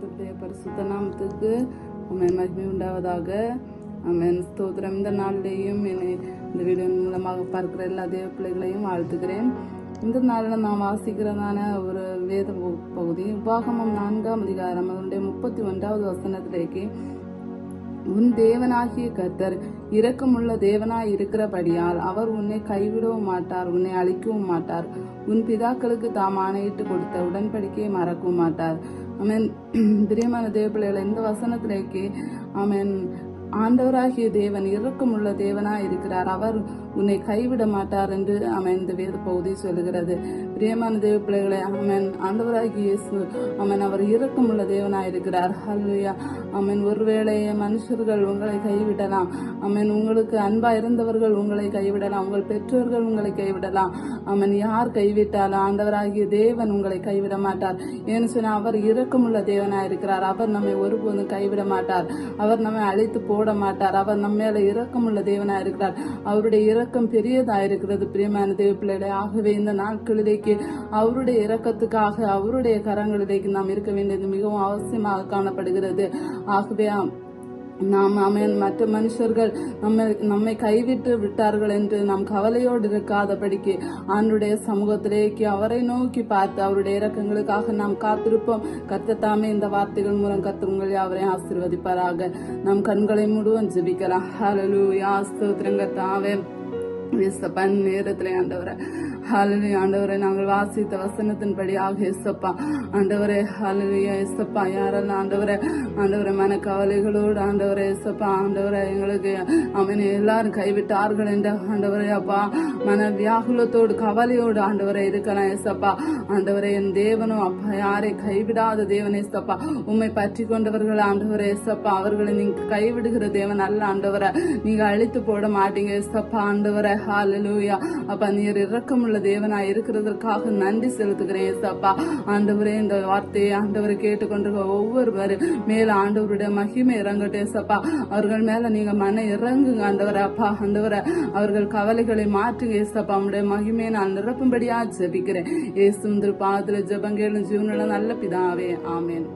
கத்துடைய பரிசுத்த நாமத்துக்கு அமேன் மகிமை உண்டாவதாக. அமேன் ஸ்தோத்திரம். இந்த நாளிலேயும் என்னை இந்த வீடியோ மூலமாக பார்க்கிற எல்லா தேவ பிள்ளைகளையும் வாழ்த்துக்கிறேன் இந்த நாளில் நாம் வாசிக்கிறதான ஒரு வேத பகுதி உபாகமம் நான்காம் அதிகாரம் அதனுடைய முப்பத்தி ஒன்றாவது வசனத்திலேக்கு உன் தேவனாகிய கர்த்தர் இரக்கமுள்ள தேவனாய் இருக்கிறபடியால் அவர் உன்னை கைவிடவும் மாட்டார் உன்னை அழிக்கவும் மாட்டார். உன் பிதாக்களுக்கு தாம் ஆணையிட்டு கொடுத்த உடன்படிக்கையை மறக்கவும் மாட்டார். ஆமென் பிரியமான தேவ பிள்ளைகளை இந்த வசனத்திலேக்கு ஆமென் ஆண்டவராகிய தேவன் இரக்கமுள்ள தேவனாய் இருக்கிறார் அவர் உன்னை கைவிட மாட்டார் என்று அவன் இந்த வேத பகுதி சொல்லுகிறது. பிரியமான தேவ பிள்ளைகளை அவன் ஆண்டவராகிய இயேசு அவன் அவர் இரக்கமுள்ள தேவனாய் இருக்கிறார் ஹல்லுயா அவன் ஒருவேளை மனுஷர்கள் உங்களை கைவிடலாம். அவன் உங்களுக்கு அன்பா இருந்தவர்கள் உங்களை கைவிடலாம். உங்கள் பெற்றோர்கள் உங்களை கைவிடலாம். அவன் யார் கைவிட்டாலும் ஆண்டவராகிய தேவன் உங்களை கைவிட மாட்டார். ஏன்னு சொன்னால் அவர் இரக்கமுள்ள தேவனாய் இருக்கிறார் அவர் நம்மை ஒருபோதும் கைவிட மாட்டார். அவர் நம்மை அழைத்து போட மாட்டார் அவர் நம்ம மேல இரக்கமுள்ள தேவனா இருக்கிறார். அவருடைய இரக்கம் பெரியதா இருக்கிறது பிரியமான தேவ பிள்ளைகளே. ஆகவே இந்த நாட்களிலேக்கு அவருடைய இரக்கத்துக்காக அவருடைய கரங்களிலேக்கு நாம் இருக்க வேண்டியது மிகவும் அவசியமாக காணப்படுகிறது. ஆகவே நாம் அவன் மற்ற மனுஷர்கள் நம்மை நம்மை கைவிட்டு விட்டார்கள் என்று நாம் கவலையோடு இருக்காதபடிக்கு ஆண்டுடைய சமூகத்திலேக்கு அவரை நோக்கி பார்த்து அவருடைய இறக்கங்களுக்காக நாம் காத்திருப்போம். கத்தத்தாமே இந்த வார்த்தைகள் மூலம் கத்துங்களை அவரை ஆசீர்வதிப்பாராக. நம் கண்களை முழுவதும் ஜெபிக்கலாம். ஹalleluya ஸ்தோத்திரம் கர்த்தாவே. இயேசப்பன் நேரத்தில் ஆண்டவரை. ஹalleluya ஆண்டவரை நாங்கள் வாசித்த வசனத்தின்படியாக இயேசப்பா ஆண்டவரே ஹalleluya இசப்பா யாரெல்லாம் ஆண்டவரை ஆண்டவரை மன கவலைகளோடு ஆண்டவரே இயேசப்பா ஆண்டவரை எங்களுக்கு அவனை எல்லாரும் கைவிட்டார்கள் என்ற ஆண்டவரே அப்பா. மன வியாகுலத்தோடு கவலையோடு ஆண்டவரை இருக்கலாம் இசப்பா ஆண்டவரே என் தேவனும் அப்பா யாரை கைவிடாத தேவன் இசப்பா உண்மை பற்றி கொண்டவர்கள் ஆண்டவரை இசப்பா அவர்களை நீங்க கைவிடுகிற தேவன் அல்ல ஆண்டவரை. நீங்க அழித்து போட மாட்டீங்க இசப்பா ஆண்டவரை. ஹalleluya அப்பா நீர் இறக்கம் உள்ள தேவனாய் இருக்கிறதற்காக நன்றி செலுத்துகிறேன் ஏசப்பா. ஆண்டவரே இந்த வார்த்தையை ஆண்டவரை கேட்டுக்கொண்டிருக்க ஒவ்வொருவர் மேல ஆண்டவருடைய மகிமை இறங்கட்டும் ஏசப்பா. அவர்கள் மேல நீங்க மன இறங்குங்க ஆண்டவரை அப்பா. ஆண்டவரை அவர்கள் கவலைகளை மாற்றுங்க ஏசப்பா. உடைய மகிமையை நான் நிரப்பும்படியா ஜபிக்கிறேன். இயேசு பாதத்துல ஜெபங்கேளும் ஜீவனுள்ள நல்ல பிதாவே ஆமேன்.